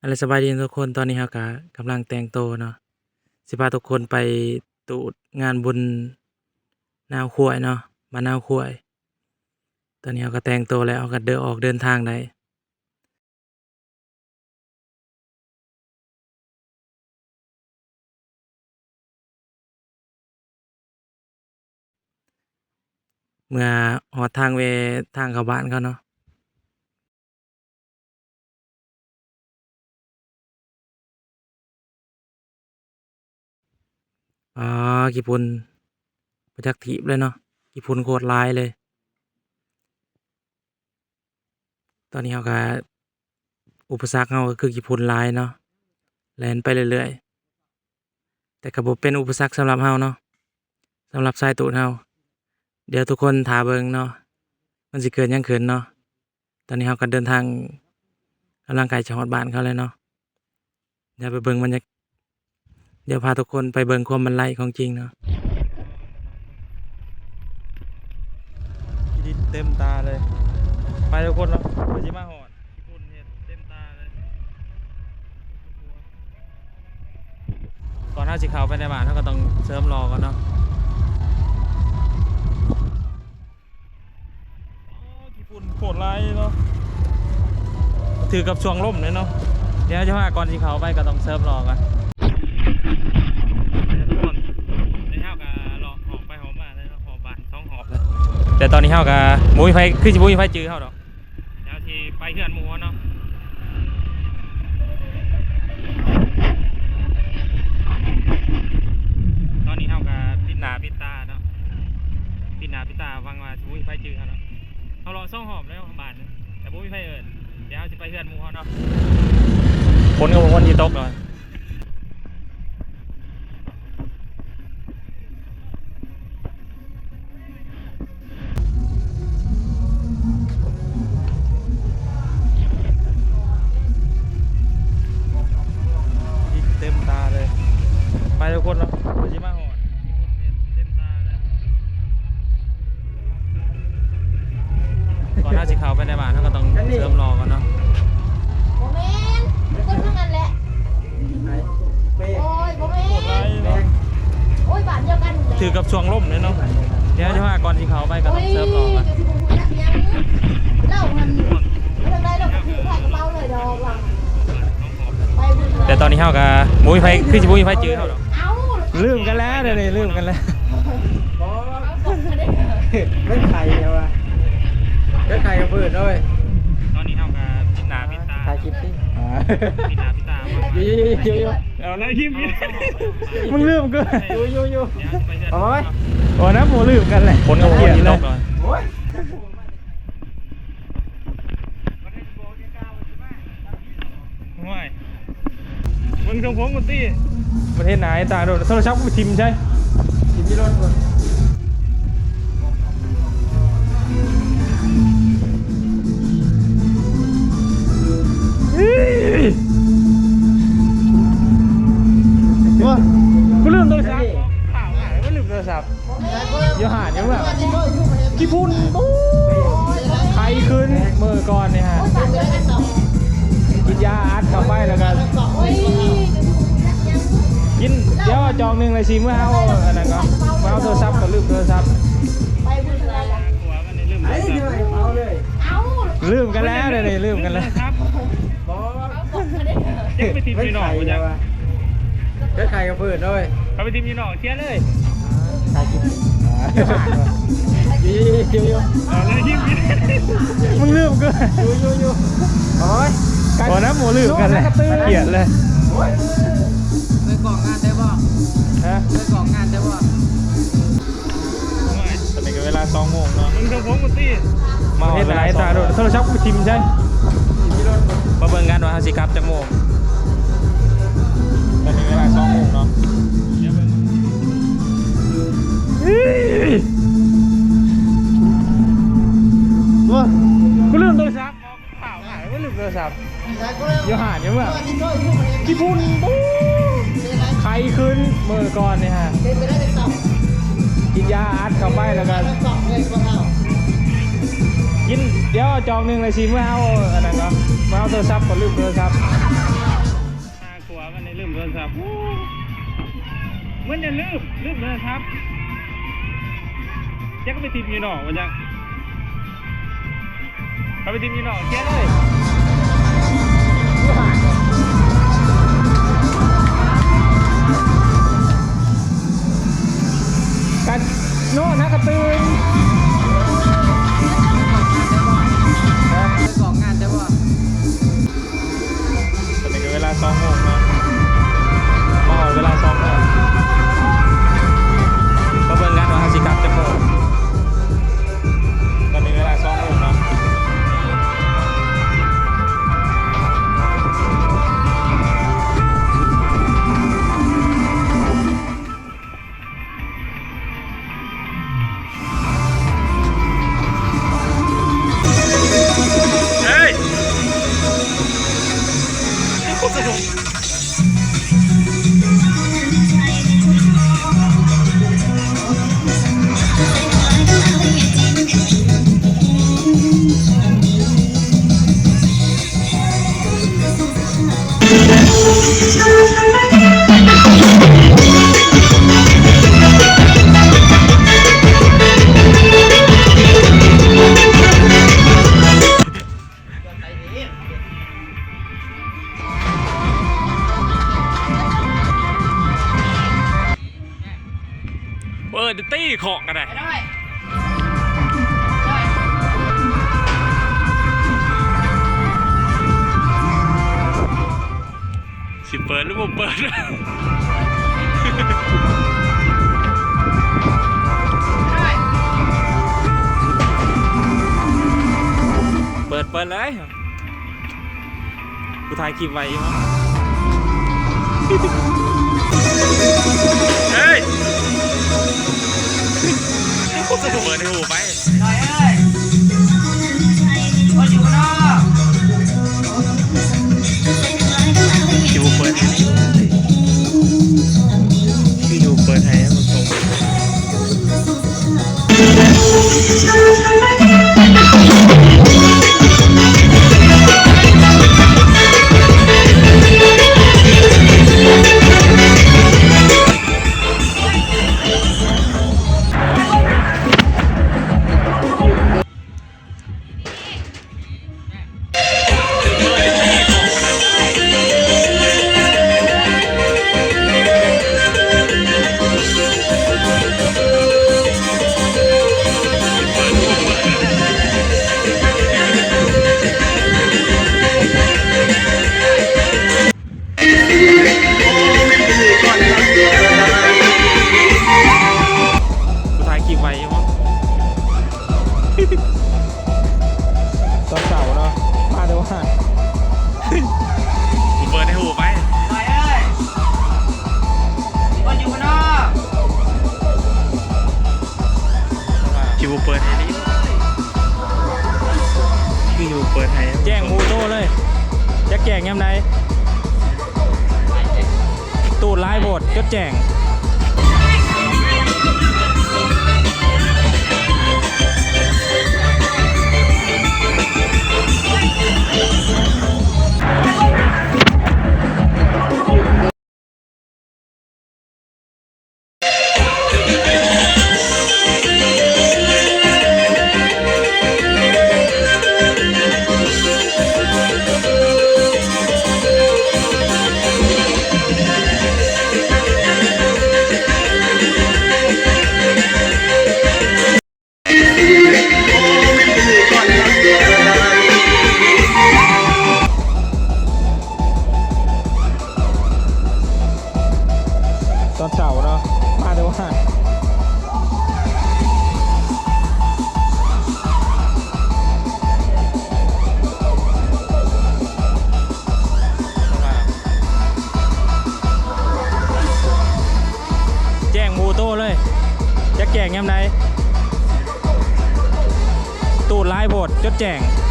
อันละสบายดีทุกคนตอนนี้เราก็กำลังแต่งโตเนาะสิพาทุกคนไปตูดงานบุญนาวขวยเนาะมานาวขวย ตอนนี้เราก็แต่งโตแล้วเราก็เดินออกเดินทางได้เมื่อหอดทางเวทางเข้าบ้านเขาเนาะ อ๋อญี่ปุ่นประจักษ์ถีบเลยเนาะญี่ปุ่นโคตรร้ายเลย ตอนนี้เขาก็อุปสรรคเขาก็คือญี่ปุ่นร้ายเนาะแล่นไปเรื่อยๆ แต่ก็บ่เป็นอุปสรรคสำหรับเฮาเนาะสำหรับสายตูดเฮาเดี๋ยวทุกคนถาเบิงเนาะมันสิเกิดหยังขึ้นเนาะตอนนี้เฮาก็เดินทางกำลังไกลจะฮอดบ้านเขาเลยเนาะเดี๋ยวไปเบิงบรรยากาศ เดี๋ยวพาทุกคนไปเบิ่งความบรรลัยของจริงเนาะดิเต็มตาเลย ไปทุกคนเนาะไปจิมาหอดญี่ปุ่นเห็นเต็มตาเลย ก่อนหน้าสิเขาไปในบ้านเขาก็ต้องเสริมรอกันเนาะโอ้ญี่ปุ่นโคตรไรเนาะ ถือกับช่วงล่มเลยเนาะ เดี๋ยวจะว่าก่อนสิเขาไปก็ต้องเสริมรอกัน ทุกคนในเฮาก็รอหอบไปหอบมาเลยเนาะหอบบานสองหอบเลย แต่ตอนนี้เฮาก็บ่มีไฟคือสิบ่มีไฟจื้อเฮาดอกเดี๋ยวสิไปเฮือนหมู่เนาะตอนนี้เฮาก็ปิดหน้าปิดตาเนาะปิดหน้าปิดตาฟังว่าสิบ่มีไฟจื้อเฮาเนาะเฮารอสองหอบแล้วบานแต่บ่มีไฟเอิ้นเดี๋ยวเฮาสิไปเฮือนหมู่เฮาเนาะฝนก็บ่คนสิตกเลย ก่อนหน้าสิเขาไปในบ้านเขาก็ต้องเสริมรอกันเนาะโมเมนคนทั้งนั้นแหละ โอ้ยโมเมโคตรไรนเนาะโอ้ยบาทเดียวกันแหละถือกับช่วงล่มเลยเนาะเดี๋ยวจะว่าก่อนสิเขาไปก็ต้องเสริมรอกันโยจะพูดนักยังเล่ามันไม่ทำไรเราก็ถือถ่ายกระเป๋าเลยดอกหลังไปบุญแต่ตอนนี้เขาก็บ่มีไฟคือสิบ่มีไฟจื้อเขาดอกเอ้าลืมกันแล้วเดี๋ยวนี้ลืมกันแล้วเอาส่งมาได้ไม่ไข่ใช่ปะไม่ไข่กับพืชด้วยตอนนี้เขาก็ปิดหน้าปิดตาถ่ายคลิปสิปิดหน้าปิดตายูยูยูยูเอาแล้วยิ้มมึงลืมกูยูยูยูเดี๋ยวไปเฮือนหโอ้มู่ยเนาะโอ้นะหมูลืมกันเลยฝนก็บ่คนสิตกเลยโอ้ยห่วยมึงทรงผมกูตี้ประเทศไหนตาโดนโทรศัพท์กูทิมใช่ทิมที่รถก่อน ว่ากูลืมโทรศัพท์ข่าวหายก็ลืมโทรศัพท์เดี๋ยวหาเดี๋ยวแบบกี่พุ่นปุ๊บใครขึ้นมือก่อนเนี่ยฮะบาทเดียวกันสองกินยาอัดเข้าไปแล้วก็โอ้ยกินเดี๋ยวจองหนึ่งเลยสิเมื่อเอาอันนั้นก็เมื่อเอาโทรศัพท์ก็ลืมโทรศัพท์ไปบุญอะไรหัวมันในลืมเลยครับเอาเลยเอ้าลืมกันแล้วเดี๋ยวนี้ลืมกันแล้ว เจ๊ไปทีมพี่น้องกูจังก็ไข่กับพืชด้วยเขาไปทีมพี่น้องเชียร์เลยไข่กินยูยูยูเอาเลยยิ้มยิ้มมึงลืมกูยูยูยูโอ้ยโอ้นะหมูลืมกันเลยเกลียดเลยไปกล่องงานได้บ่ฮะไปกล่องงานได้บ่ตอนนี้ก็เวลาสองโมงเนาะมึงทรงผมกูตี้มาเห็นไหนตาโดนโทรศัพท์กูทิมใช่ทิมที่รถมาเบิ่งกันว่าเขาสิกลับจักโมง ยาอัดเข้าไปแล้วก็สองเลยพวกเรากินเดี๋ยวจองหนึ่งเลยสิเมื่อเอาอันนั้นก็เมื่อเอาโทรศัพท์ก็ลืมโทรศัพท์เโทรศัพท์เหมื่อนจะลืมลืมโทรศัพท์แจ็คก็ไปทีมอยู่นอกวันจังเขาไปทีมอยู่นอกเจ๊เลย กันโน่นะกระตือ เดยวตี้ของกันได้ได้สิเปิดหรือบ่เปิดเปิดเปิดเลยกูถ่ายคลิปไว้อยู่มั้ง โคตรสนุกเปิดให้หูไป ตูดไลน์โบดจดแจงต ยังไงตูดไลน์โบดจดแจ้ง